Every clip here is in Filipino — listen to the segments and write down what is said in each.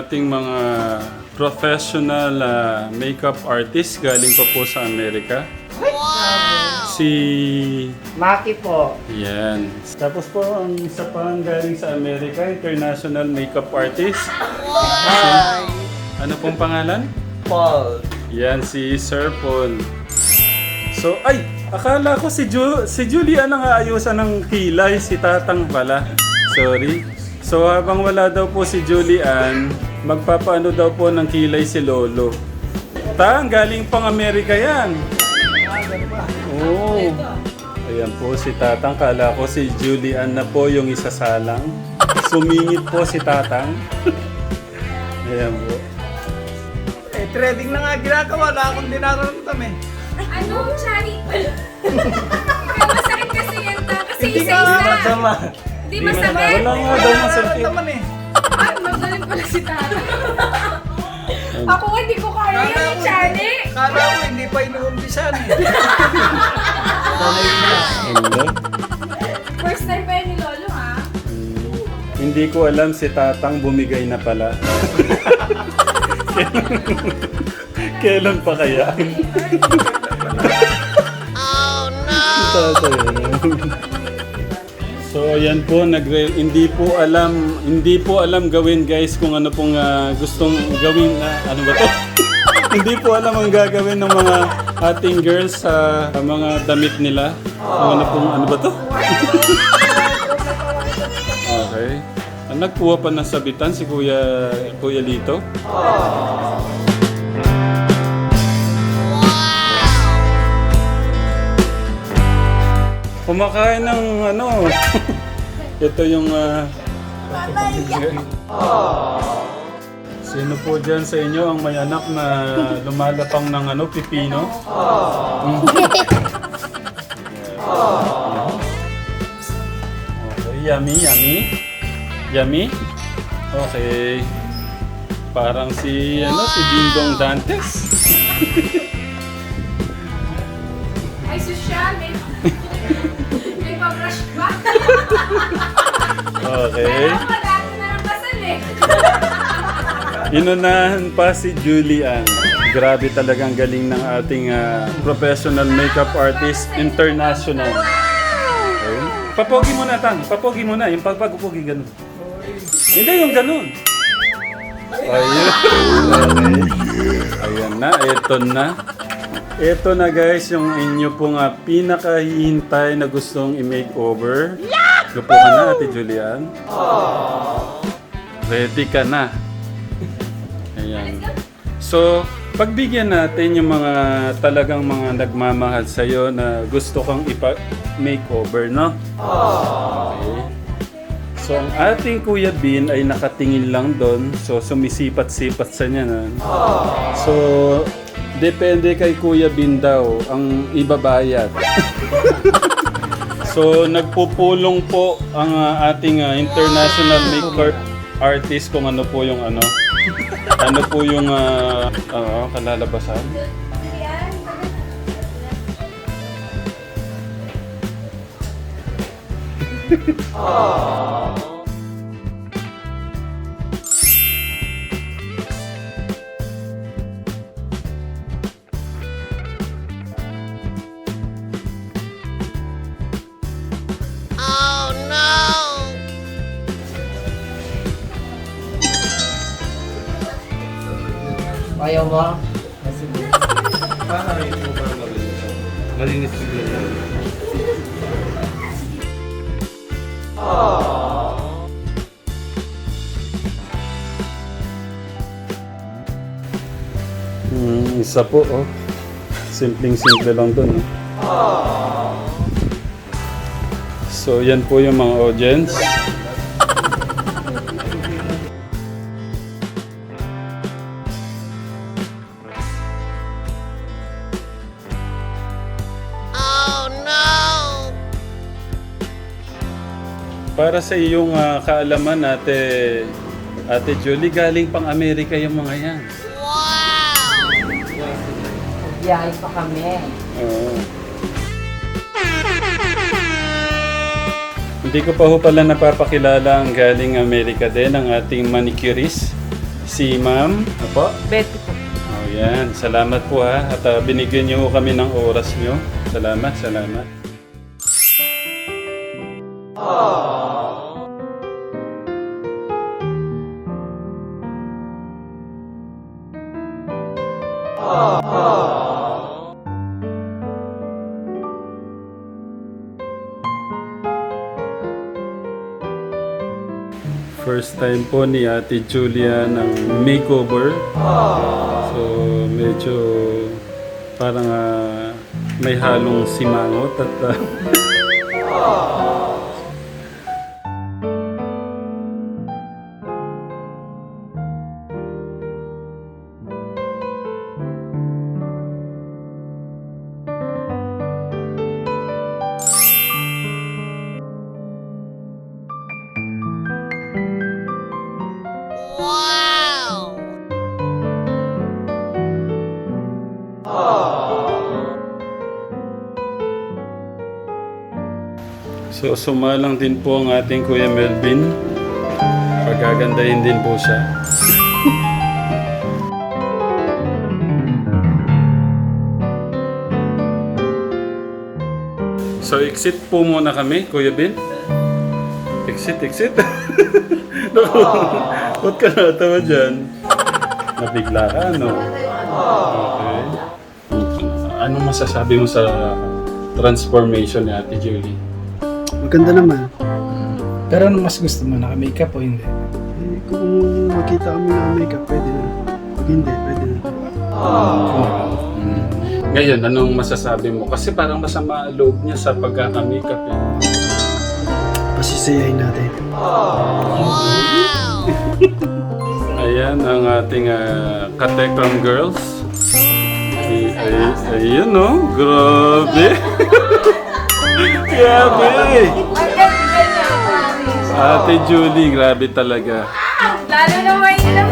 ating mga professional ah, makeup artist galing pa po sa Amerika. Si... Maki po. Yan. Tapos po, ang isa pang galing sa Amerika, international makeup artist. Hi. Ano pong pangalan? Paul. Yan, si Sir Paul. So, ay! Akala ko si, Ju si Julian ang aayusan ng kilay, si Tatang pala. Sorry. So, habang wala daw po si Julian, magpapaano daw po ng kilay si Lolo. Tang, galing pang Amerika yan. Oo. Ayan po si Tatang. Kala ko si Julian na po yung isasalang. Sumingit po si Tatang. Ayan po. Eh, trading na nga ginagawa. Wala akong dinaramdam eh. Ano, Chari? Masakit kasi yan ta. Kasi Hindi ka isa-isa. masama. Hindi masakit. Wala nga daw masakit. naman eh. Ay, magaling pala si Tata. Ako nga, hindi ko kaya Kala yan, ko, Chari. kala ko hindi pa inuumpisan eh. Hindi. First time pa yan ni Lolo, ha? Hmm. Hindi ko alam si Tatang bumigay na pala. Kailan pa kaya? oh no! So ayan po, nagre hindi po alam, hindi po alam gawin guys kung ano pong ah, gustong gawin na ano ba to? hindi po alam ang gagawin ng mga ating girls sa mga damit nila. Kung ano pong ano ba to? Okay. Ah, Nagkuha pa ng sabitan si Kuya Kuya Lito. Kumakain ng ano. Ito yung ah, Sino po dyan sa inyo ang may anak na lumalapang ng ano, pipino? Mm. Okay, yummy, yummy. Yummy? Okay. Parang si, ano, si Dingdong Dantes. Ay, social. May. Okay. Madami na ng kasal eh. Inunahan pa si Julian. Grabe talagang galing ng ating ah, professional makeup artist international. Okay. Papogi mo na, Tang. Papogi mo na. Yung pagpagupogi, ganun. Hindi, yung ganun. Ayun. Okay. Ayan na. Ito na. Ito na guys, yung inyo pong uh, pinakahihintay na gustong i-makeover. Lupo ka na, Ate Julian. Ready ka na. Ayan. So, pagbigyan natin yung mga talagang mga nagmamahal sa'yo na gusto kang ipa-makeover, no? Okay. So, ang ating Kuya Bin ay nakatingin lang doon. So, sumisipat-sipat sa niya. No? So, depende kay Kuya Bin daw ang ibabayad. so, nagpupulong po ang ah, ating ah, international makeup artist kung ano po yung ano. Ano po yung ah, ano, kalalabasan. Yan. Ayaw mo? Malinis bigla yan. Hmm, isa po, oh. Simpleng-simple lang dun, oh. So, yan po yung mga audience. Para sa iyong ah, kaalaman, ate, ate Julie, galing pang Amerika yung mga yan. Biyahe pa kami. Oo. Hindi ko pa ho pala napapakilala ang galing Amerika din, ang ating manicurist, si Ma'am. Apo? Betty po. Oh, yan. Salamat po ha. At ah, binigyan niyo ho kami ng oras niyo. Salamat, salamat. First time po ni Ate Julia ng makeover. So medyo parang ah, may halong simangot at ah, So sumalang din po ang ating Kuya Melvin. Pagagandahin din po siya. so exit po muna kami, Kuya Ben. Exit, exit. Naku, Ba't ka natawa dyan? Nabigla ka, no? Okay. Anong masasabi mo sa transformation ni Ate Julie? Maganda naman. Pero ano mas gusto mo, naka-makeup o hindi? Eh, kung makita kami na makeup, pwede na. Pag hindi, pwede na. Mm. Ngayon, anong masasabi mo? Kasi parang masama ang loob niya sa pagkakamikap eh. Pasisiyahin natin. Ayan ang ating uh, Katekram Girls. Ay, ay, ayun no, grabe. grabe. Ate Julie, grabe talaga. Lalo na may ilang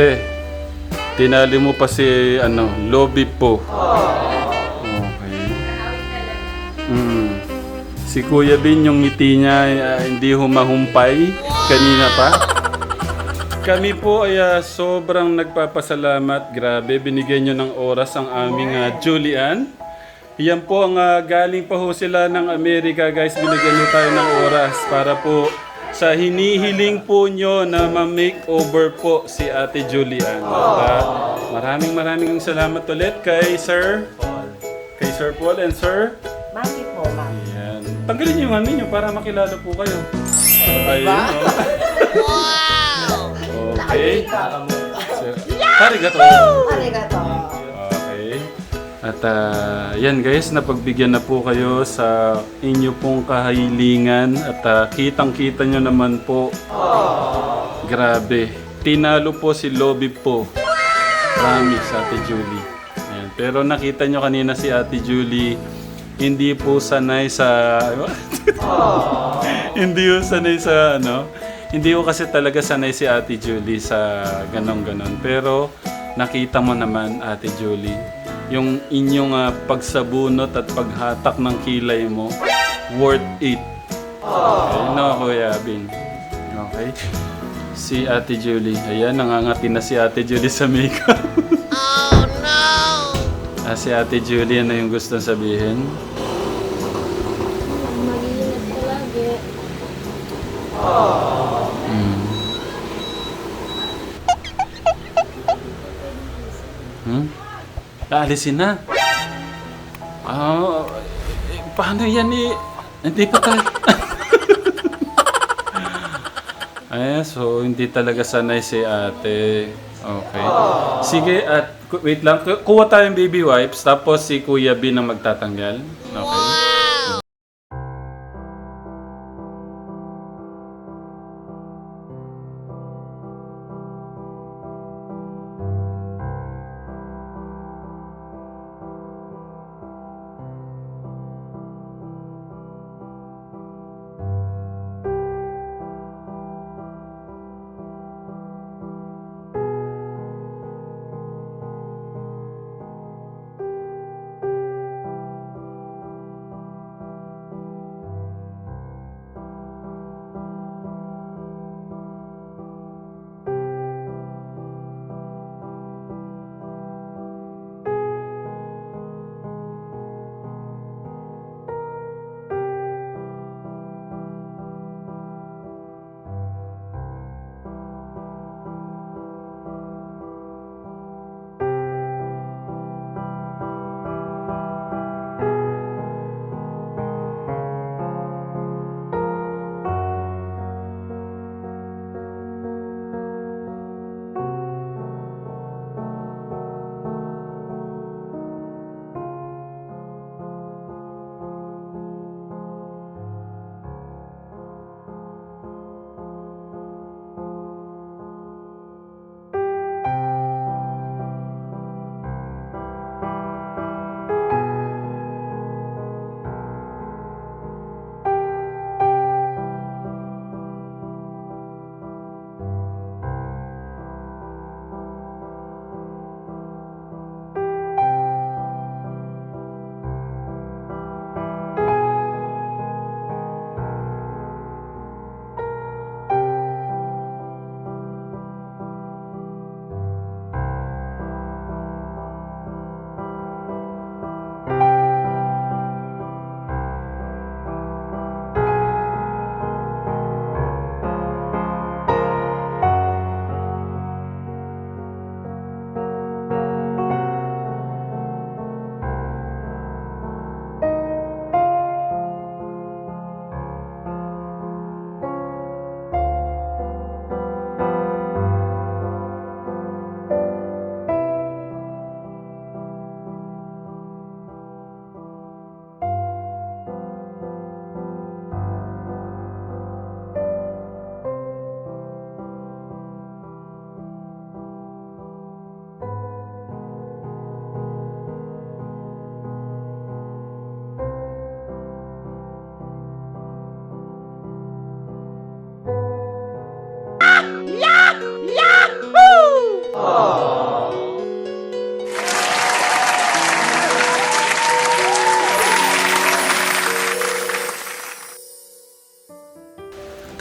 Ate, tinali mo pa si ano, lobby po. Okay. Mm. Si Kuya Bin, yung ngiti niya ah, hindi humahumpay kanina pa. Kami po ay ah, sobrang nagpapasalamat. Grabe, binigyan nyo ng oras ang aming ah, Julian. Yan po ang ah, galing pa ho sila ng Amerika guys. Binigyan nyo tayo ng oras para po sa hinihiling po nyo na ma-makeover po si Ate Julian. At, maraming maraming salamat ulit kay Sir Kay Sir Paul and Sir Bakit po, ma'am? Ayan. Tanggalin niyo yung ano niyo para makilala po kayo. Ayun. oh. okay. Arigato. Arigato. At ah, yan guys, napagbigyan na po kayo sa inyo pong kahilingan at ah, kitang-kita nyo naman po. Grabe. Tinalo po si Lobby po. Promise, Ate Julie. Ayan. Pero nakita nyo kanina si Ate Julie, hindi po sanay sa... hindi po sanay sa ano, Hindi ko kasi talaga sanay si Ate Julie sa ganon-ganon. Pero nakita mo naman, Ate Julie, yung inyong ah, pagsabunot at paghatak ng kilay mo, worth it. Okay, no, Kuya Bin. Okay. Si Ate Julie. Ayan, nangangati na si Ate Julie sa makeup. oh, no! Ah, si Ate Julie, ano yung gusto sabihin? Mag-iingat ka lagi. Hmm? Aalisin na. Ah, eh, paano yan eh? Hindi pa tayo. Ay, so hindi talaga sanay si ate. Okay. Sige, at wait lang. Ku- Kuha tayong baby wipes, tapos si Kuya B ang magtatanggal. Okay.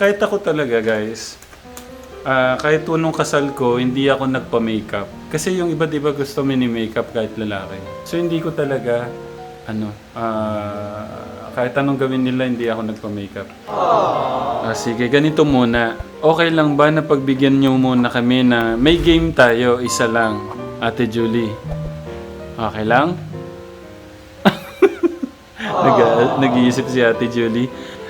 Kahit ako talaga, guys. Ah, kahit unong kasal ko, hindi ako nagpa-makeup. Kasi yung iba, di ba, gusto mini-makeup kahit lalaki. So, hindi ko talaga, ano, ah, kahit anong gawin nila, hindi ako nagpa-makeup. Ah, sige, ganito muna. Okay lang ba na pagbigyan nyo muna kami na may game tayo, isa lang, Ate Julie? Okay lang? Nag, nag-iisip si Ate Julie.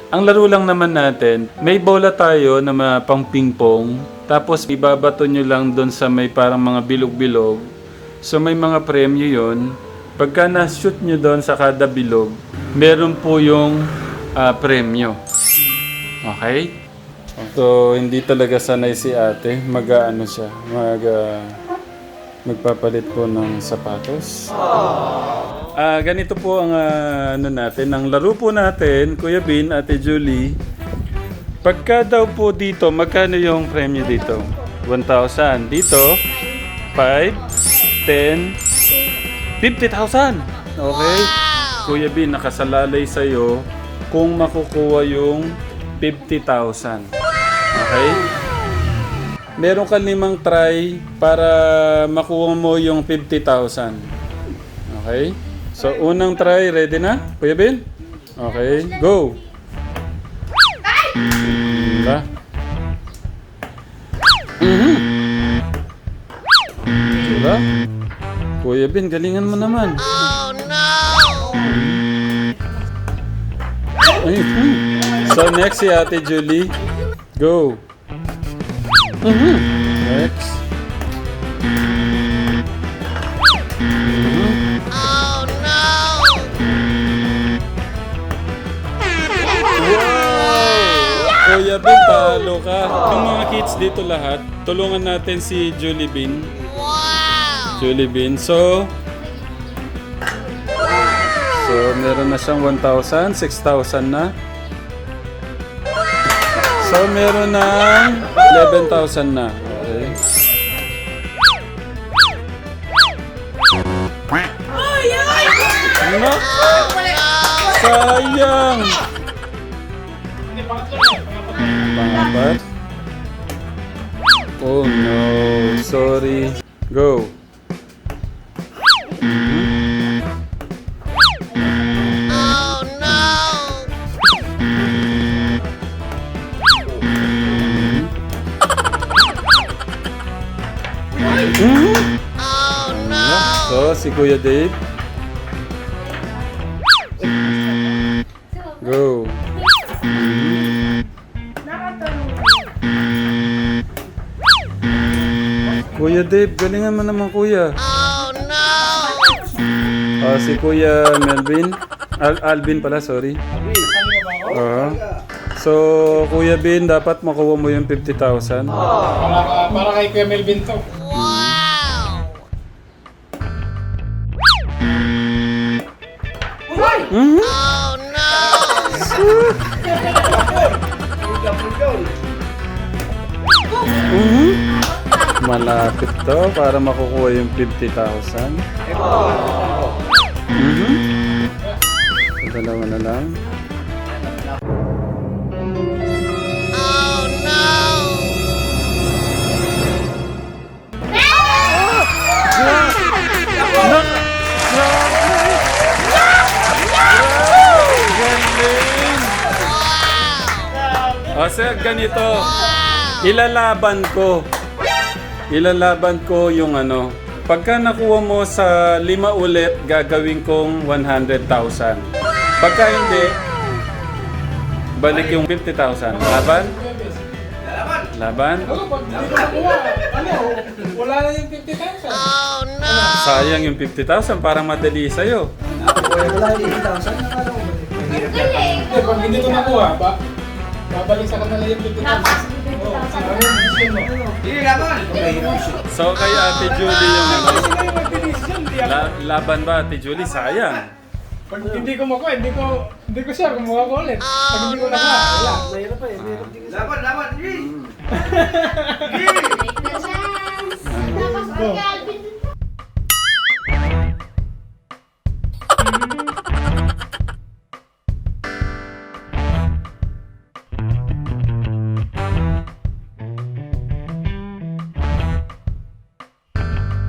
Ang laro lang naman natin, may bola tayo na ma- pang ping-pong. Tapos ibabato nyo lang doon sa may parang mga bilog-bilog. So may mga premyo yon. Pagka na-shoot nyo doon sa kada bilog, meron po yung ah, premyo. Okay? So hindi talaga sanay si ate. Mag-ano siya, mag... ah, magpapalit po ng sapatos. Ah, ganito po ang ah, ano natin, ang laro po natin, Kuya Bin, Ate Julie. Pagka daw po dito, magkano yung premyo dito? 1,000. Dito, 5, 10, 50,000. Okay? Kuya B, nakasalalay sa'yo kung makukuha yung 50,000. Okay? Meron ka limang try para makuha mo yung 50,000. Okay? So, unang try, ready na? Kuya Bill? Okay, go! Diba? Mhm. Diba? Kuya Bin, galingan mo naman. Oh, no! So, next si Ate Julie. Go! Mhm. Next. Kuya Bin, talo ka. Yung mga kids dito lahat, tulungan natin si Julie Bin. Wow! Julie Bin. So, so meron na siyang 1,000, 6,000 na. So, meron ng 11,000 na. Okay. Ano? Sayang! Pangapat? Oh no, sorry. Go. Oh no! So, si Kuya Dave, galingan mo naman kuya. Oh no! si Kuya Melvin. Al Alvin pala, sorry. Oo. So, Kuya Bin, dapat makuha mo yung 50,000. Para, para kay Kuya Melvin to. Malapit to para makukuha yung 50,000. Mhm. So, dalawa na lang. Galing! O sir, ganito. Ilalaban ko. Ilalaban ko yung ano. Pagka nakuha mo sa lima ulit, gagawin kong 100,000. Pagka hindi, balik yung 50,000. Laban? Laban? Wala na yung 50,000. Sayang yung 50,000, parang madali sa'yo. Galing! Eh, pag hindi ko nakuha, ba, babalik sa kanila yung 50,000. Tapos, Ano yung decision mo? So kay Ate Julie yung ano, la- laban ba Ate Julie? Sayang. Pag hindi ko makuha, hindi ko, hindi ko sure kung makuha ko ulit. Pag hindi ko nakuha, wala. Mahirap pa eh. Mahirap din kasi. Take the chance! Tapos, ang galing!